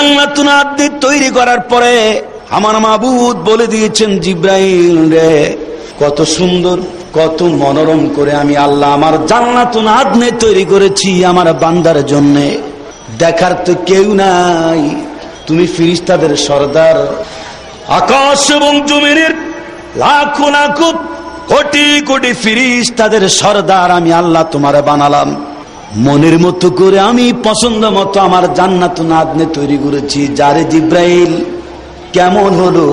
জান্নাতুন আদি তৈরি করার পরে আমার মাবুদ বলে দিয়েছেন, জিব্রাইল রে, কত সুন্দর, কত মনোরম করে আমি আল্লাহ আমার জান্নাতুন আদনে তৈরি করেছি আমার বান্দার জন্যে। দেখার তো কেউ নাই, তুমি ফিরিস্তাদের সর্দার। আকাশ এবং জমিনের লাখো লাখো কোটি কোটি ফিরিস তাদের সর্দার আমি আল্লাহ তোমার বানালাম। মনের মতো করে আমি পছন্দ মতো আমার জান্নাত নাদনে তৈরি করেছি, যারে জিব্রাইল কেমন হলো?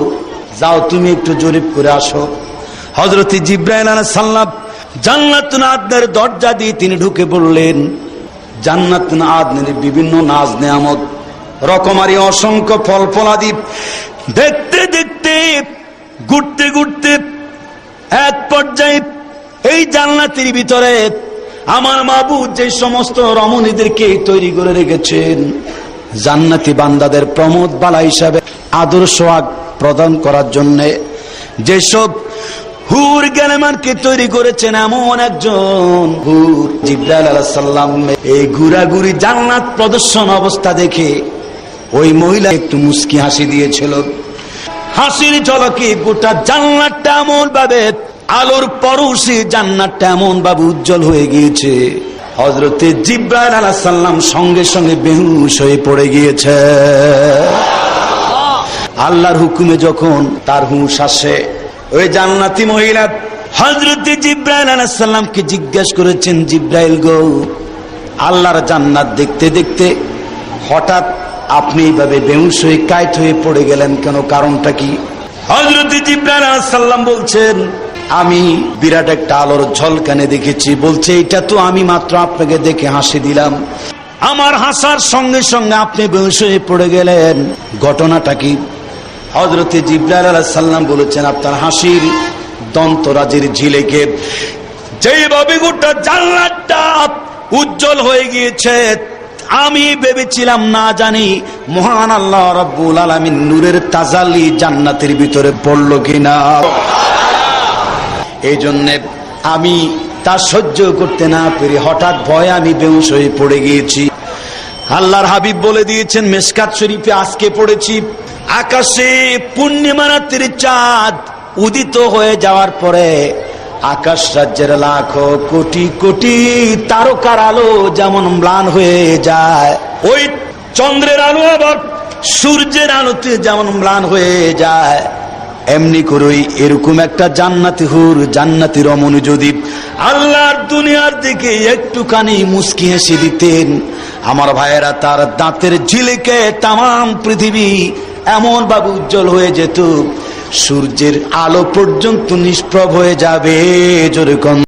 যাও তুমি একটু জরিপ করে আসো। হজরত জিব্রাইল আলাহ সাল্লাম জান্নাত নাদনের দরজা দিয়ে তিনি ঢুকে পড়লেন। জান্নাত আদনের বিভিন্ন নাজ নেয়ামত, রকমারি অসংখ্য ফল ফলাদি দেখতে দেখতে, ঘুরতে ঘুরতে এক পর্যায়ে এই জান্নাতের ভিতরে আমার মাবুদ যে সমস্ত রমণীদেরকে তৈরি করে রেখেছেন, জান্নাতি বান্দাদের প্রমোদ বালা হিসাবে আদর্শ আগ প্রদান করার জন্য যেসব হুর জ্ঞানমানকে তৈরি করেছেন এমন একজন হুর, জিব্রাইল আলাইহিস সালাম, এই ঘুরাঘুরি জান্নাত প্রদর্শন অবস্থা দেখে ওই মহিলা একটু মুস্কি হাসি দিয়েছিল। হাসির ঝলকে গোটা জান্নাতটা এমন ভাবে আলোর পরশে জান্নাতটা এমন ভাবে উজ্জ্বল হয়ে গিয়েছে। হজরতে জিব্রাইল আলাইহিস সালাম সঙ্গে সঙ্গে বেহুশ হয়ে পড়ে গিয়েছে। আল্লাহর হুকুমে যখন তার হুঁশ আসে, ওই জান্নাতি মহিলা হজরতে জিব্রাইল আলাইসাল্লামকে জিজ্ঞেস করেছেন, জিব্রাইল গো, আল্লাহর জান্নাত দেখতে দেখতে হঠাৎ আপনি এইভাবে বেউস হয়ে কাইট হয়ে পড়ে গেলেন কেন? কারণটা কি? হজরত জিব্রাইল আলাইসাল্লাম বলছেন আমি বিরাট একটা আলোর ঝলকানে দেখেছি। বলছে, এটা তো আমি মাত্র আপনাকে দেখে হাসি দিলাম। আমার হাসার সঙ্গে সঙ্গে আপনি বেউস হয়ে পড়ে গেলেন। ঘটনাটা কি? হজরতে জিব্রাইল আলাইহিস সালাম বলেছেন, আপনার হাসির দন্তরাজের ঝিলেকে যেভাবে গোটা জান্নাতটা উজ্জ্বল হয়ে গিয়েছে, আমি ভেবেছিলাম না জানি মহান আল্লাহ রব্বুল আলামিন নূরের তাজালি জান্নাতের ভিতরে পড়ল কিনা। এই জন্যে আমি তা সহ্য করতে না পেরে হঠাৎ ভয়ে আমি বেউস হয়ে পড়ে গিয়েছি। আল্লাহর হাবিব বলে দিয়েছেন মেসকাত শরীফে আজকে পড়েছি। আকাশে পূর্ণিমা রাত্রির চাঁদ উদিত হয়ে যাওয়ার পরে আকাশ রাজ্যের লাখো কোটি কোটি তারকার আলো যেমন ম্লান হয়ে যায়, ওই চন্দ্রের আলো আবার সূর্যের আলোতে যেমন ম্লান হয়ে যায়। এমনি করেই এরকম একটা জান্নাতি হুর, জান্নাতি রমণী যদি আল্লাহর দুনিয়ার দিকে একটুখানি মুস্কি হেসে দিতেন, আমার ভাইয়েরা তার দাঁতের ঝিলিকে তাম পৃথিবী এমন ভাবে উজ্জ্বল হয়ে যেত, সূর্যের আলো পর্যন্ত নিষ্প্রভ হয়ে যাবে, জোরে